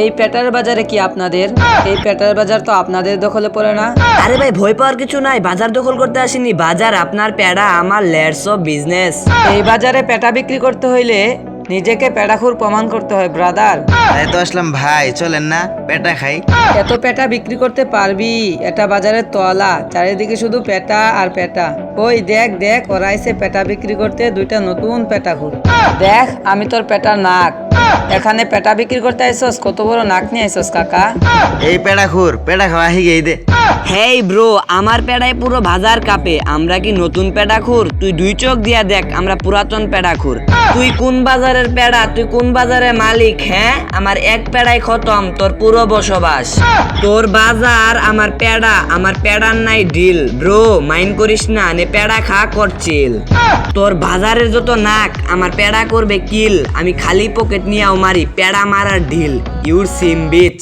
এই পেটার বাজারে কি আপনাদের? এই পেটার বাজার তো আপনাদের দখলে পড়ে না? আরে ভাই ভয় পাওয়ার কিছু নাই। বাজার দখল করতে আসিনি। বাজার আপনার প্যাড়া আমার লেটস অফ বিজনেস। এই বাজারে পেটা বিক্রি করতে হইলে নিজেকে পেটাখুর প্রমাণ করতে হয় ব্রাদার। তাই তো আসলাম ভাই চলেন না পেটা খাই। এত পেটা বিক্রি করতে পারবি? এটা বাজারের তলা চারিদিকে শুধু পেটা আর পেটা। ওই দেখ দেখ ওরা এসে পেটা বিক্রি করতে দুইটা নতুন পেটা খুর দেখ আমি তোর পেটা নাক। এখানে পেটা বিক্রি করতে আইসস? কত বড় নাক নিয়ে আইসস কাকা? এই পেড়া খুর পেড়া খাওয়া হিগেই দে। হেই ব্রো আমার পেড়ায় পুরো বাজার কাপে। আমরা কি নতুন পেড়া খুর? তুই দুই চোখ দিয়া দেখ আমরা পুরাতন পেড়া খুর। তুই কোন বাজারের পেড়া? তুই কোন বাজারের মালিক হ্যাঁ? আমার এক পেড়াই খতম, তোর পুরো বসবাস। তোর বাজার আমার পেড়া, আমার পেড়ার নাই ডিল ব্রো মাইন্ড করিস না, নে পেড়া খা করছিল তোর বাজারের যত নাক, আমার পেড়া করবে কিল আমি খালি পকেট নিয়েও মারি, পেড়া মারার ঢিল ইউর সিম বিচ